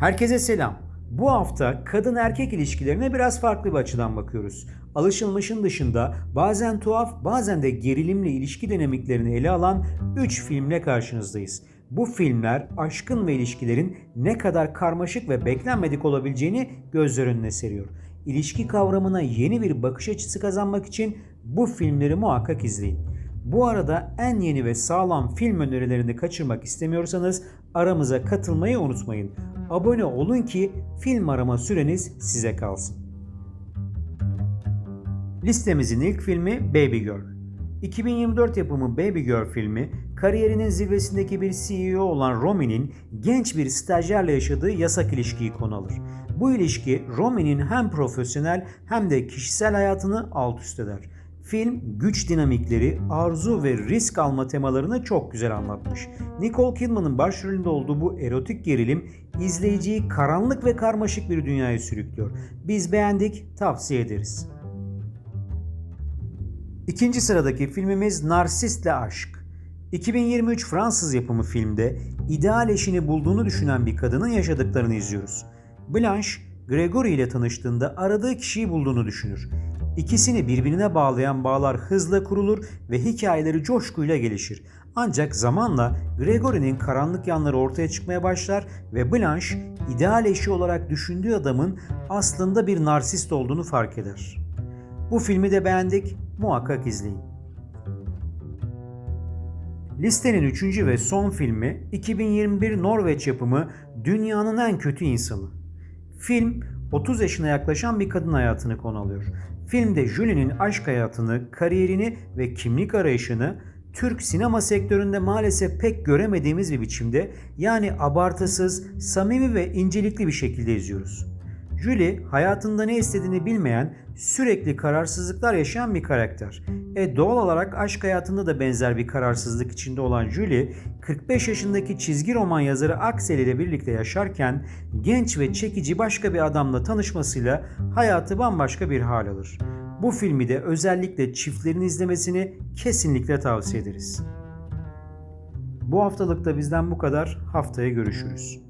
Herkese selam. Bu hafta kadın erkek ilişkilerine biraz farklı bir açıdan bakıyoruz. Alışılmışın dışında bazen tuhaf bazen de gerilimli ilişki dinamiklerini ele alan 3 filmle karşınızdayız. Bu filmler aşkın ve ilişkilerin ne kadar karmaşık ve beklenmedik olabileceğini gözler önüne seriyor. İlişki kavramına yeni bir bakış açısı kazanmak için bu filmleri muhakkak izleyin. Bu arada en yeni ve sağlam film önerilerini kaçırmak istemiyorsanız aramıza katılmayı unutmayın. Abone olun ki film arama süreniz size kalsın. Listemizin ilk filmi Baby Girl. 2024 yapımı Baby Girl filmi, kariyerinin zirvesindeki bir CEO olan Romi'nin genç bir stajyerle yaşadığı yasak ilişkiyi konu alır. Bu ilişki Romi'nin hem profesyonel hem de kişisel hayatını alt üst eder. Film güç dinamikleri, arzu ve risk alma temalarını çok güzel anlatmış. Nicole Kidman'ın başrolünde olduğu bu erotik gerilim izleyiciyi karanlık ve karmaşık bir dünyaya sürüklüyor. Biz beğendik, tavsiye ederiz. İkinci sıradaki filmimiz Narsist'le Aşk. 2023 Fransız yapımı filmde ideal eşini bulduğunu düşünen bir kadının yaşadıklarını izliyoruz. Blanche, Gregory ile tanıştığında aradığı kişiyi bulduğunu düşünür. İkisini birbirine bağlayan bağlar hızla kurulur ve hikayeleri coşkuyla gelişir. Ancak zamanla Gregory'nin karanlık yanları ortaya çıkmaya başlar ve Blanche ideal eşi olarak düşündüğü adamın aslında bir narsist olduğunu fark eder. Bu filmi de beğendik, muhakkak izleyin. Listenin üçüncü ve son filmi 2021 Norveç yapımı Dünyanın En Kötü İnsanı. Film 30 yaşına yaklaşan bir kadın hayatını konu alıyor. Filmde Julie'nin aşk hayatını, kariyerini ve kimlik arayışını Türk sinema sektöründe maalesef pek göremediğimiz bir biçimde yani abartısız, samimi ve incelikli bir şekilde izliyoruz. Julie hayatında ne istediğini bilmeyen, sürekli kararsızlıklar yaşayan bir karakter. E doğal olarak aşk hayatında da benzer bir kararsızlık içinde olan Julie, 45 yaşındaki çizgi roman yazarı Axel ile birlikte yaşarken genç ve çekici başka bir adamla tanışmasıyla hayatı bambaşka bir hal alır. Bu filmi de özellikle çiftlerin izlemesini kesinlikle tavsiye ederiz. Bu haftalık da bizden bu kadar. Haftaya görüşürüz.